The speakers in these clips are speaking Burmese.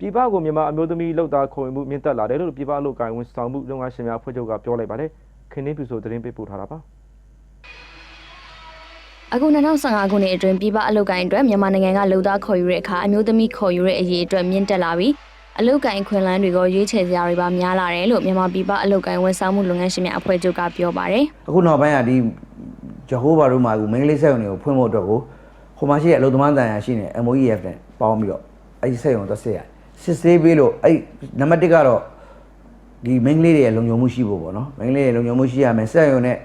ပြည်ပကိုမြန်မာအမျိုးသမီးလုပ်သားခေါ်ယူမှုမြင့်တက်လာတယ်လို့ပြည်ပအလုပ်ကိုင်ဝန်ဆောင်မှုလုပ်ငန်းရှင်များအဖွဲ့ချုပ်ကပြောလိုက်ပါတယ်ခင်းနှင်းပြူဆိုသတင်းပေးပို့ထားတာပါအခု2015ခုနှစ်အတွင်းပြည်ပအလုပ်ကိုင်အတွက်မြန်မာနိုင်ငံကလုံသားခေါ်ယူတဲ့အခါအမျိုးသမီးခေါ်ယူတဲ့အရေးအတွက်မြင့်တက်လာပြီးအလုပ်ကိုင်ခွင့်လန်းတွေကိုရွေးချယ်စရာတွေပါများလာတယ်လို့မြန်မာပြည်ပအလုပ်ကိုင်ဝန်ဆောင်မှုလုပ်ငန်းရှင်များအဖွဲ့ချုပ်ကပြောပါတယ်အခုနောက်ပိုင်းကဒီဂျဟိုးဘာတို့မှာကူမင်္ဂလိစက်ရုံတွေကိုဖွင့်ဖို့အတွက်ကိုဟိုမှာရှိတဲ့အလုပ်သမားတန်ရာရှိနေ MOEF နဲ့ပေါင်းပြီးတော့အဲ့ဒီစက်ရုံသက်စစ်ရ စစ်ဆေးပေးလို့အဲ့နံပါတ်1ကတော့ဒီမင်္ဂလိတွေရဲ့လုံခြုံမှုရှိဖို့ပေါ့နော်မင်္ဂလိရဲ့လုံခြုံမှုရှိရမယ်စက်ရုံနဲ့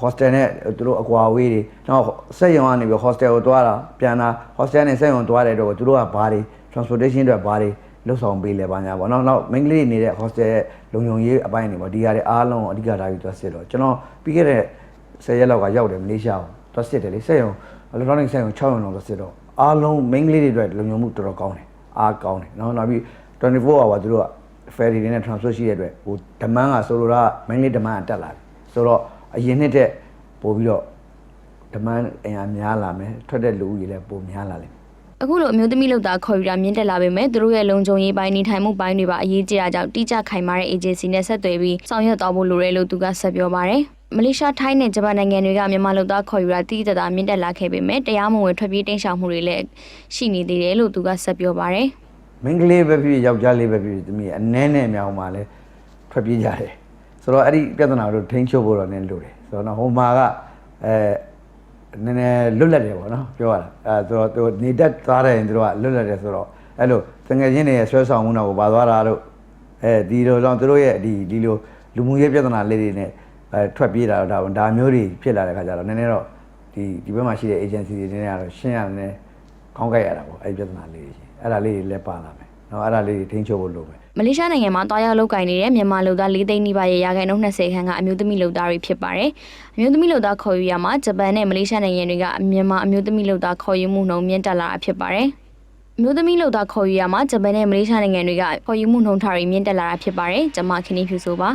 hostel နဲ့သူတို့အကွာအဝေးတွေနောက်စက်ရုံကနေပြီး hostel ကိုသွားတာပြန်လာ hostel နဲ့စက်ရုံသွားတဲ့တော့သူတို့ကဘာတွေ transportation အတွက်ဘာတွေလှုပ်ဆောင်ပေးလဲပါညာပေါ့နော်နောက်မင်္ဂလိနေတဲ့ hostel ရဲ့လုံခြုံရေးအပိုင်းတွေပေါ့ဒီဟာတွေအားလုံးအဓိကထားပြီးသွားစစ်တော့ကျွန်တော်ပြီးခဲ့တဲ့10ရက်လောက်ကရောက်တယ်မလေးရှားကိုသွားစစ်တယ်လေစက်ရုံ electronic စက်ရုံ6ရုံလောက်သွားစစ်တော့အားလုံးမင်္ဂလိတွေအတွက်လုံခြုံမှုတော်တော်ကောင်းတယ် အားကောင်းတယ်နော်နောက်ပြီး24 hour သူတို့က ferry တွေနဲ့ transfer ရှိတဲ့အတွက်ဟို demand ကဆိုလိုတာမင်္ဂလိ demand ကတက်လာတယ်ဆိုတော့အရင်နှစ်တက်ပို့ပြီးတော့ demand အင်အားများလာမယ်ထွက်တဲ့လူဦးရေလည်းပိုများလာလိမ့်မယ် အခုလိုအမျိုးသမီးလုပ်သားခေါ်ယူတာမြင့်တက်လာပေမဲ့သူတို့ရဲ့လုံခြုံရေးပိုင်းနေထိုင်မှုပိုင်းတွေပါအရေးကြီးတာကြောင့်တိကျခိုင်မာတဲ့ agency နဲ့ဆက်သွယ်ပြီးဆောင်ရွက်သွားဖို့လိုတယ်လို့သူကဆက်ပြောပါတယ်မလေးရှားထိုင်းနဲ့ဂျပန်နိုင်ငံတွေကမြန်မာလုပ်သားခေါ်ယူတာတိတိကျကျမြင့်တက်လာခဲ့ပေမဲ့တရားမဝင်ထွက်ပြေးတိမ်းရှောင်မှုတွေလည်းရှိနေသေးတယ်လို့သူကဆက်ပြောပါတယ်မင်္ဂလိပဲဖြစ်ဖြစ်ယောက်ျားလေးပဲဖြစ်ဖြစ်သမီးအနည်းနဲ့အများဟိုမှာလဲထွက်ပြေးကြတယ်ဆိုတော့အဲ့ဒီပြဿနာတို့ထိန်းချုပ်ဖို့တော့နည်းလို့တယ်ဆိုတော့နော်ဟိုမှာကအဲ နည်းနည်းလွတ်လပ်တယ်ပေါ့နော်ပြောရတာအဲဆိုတော့သူနေတက်သွားတယ်ရင်သူတို့ကလွတ်လပ်တယ်ဆိုတော့အဲ့လိုတငယ်ချင်းတွေရဲ့ဆွဲဆောင်မှုတော့ဘာသွားတာတို့အဲဒီလိုတော့သူတို့ရဲ့ဒီဒီလိုလူမှုရေးပြဿနာလေးတွေနဲ့အဲထွက်ပြေးတာတော့ဒါဒါမျိုးတွေဖြစ်လာတဲ့ခါကျတော့နည်းနည်းတော့ဒီဒီဘက်မှာရှိတဲ့ agency တွေနည်းနည်းကတော့ရှင်းရတယ်နည်းခေါင်းကိုက်ရတာပေါ့အဲ့ဒီပြဿနာလေးတွေရှိအဲ့ဒါလေးတွေလည်းပါလာမယ် နော်အဲ့ဒါလေးတွေထိန်းချုပ်ဖို့လိုမယ်မလေးရှားနိုင်ငံမှာတွားရောက်လုပ်ကိုင်နေတဲ့မြန်မာလူသား၄သိန်းနီးပါးရဲ့ရာခိုင်နှုန်း20ခန်းကအမျိုးသမီးလူသားတွေဖြစ်ပါတယ်။အမျိုးသမီးလူသားခေါ်ယူရမှာဂျပန်နဲ့မလေးရှားနိုင်ငံတွေကမြန်မာအမျိုးသမီးလူသားခေါ်ယူမှုနှုန်းမြင့်တက်လာတာဖြစ်ပါတယ်။အမျိုးသမီးလူသားခေါ်ယူရမှာဂျပန်နဲ့မလေးရှားနိုင်ငံတွေကခေါ်ယူမှုနှုန်းထားတွေမြင့်တက်လာတာဖြစ်ပါတယ်။ကျွန်မခင်နီဖြူဆိုပါ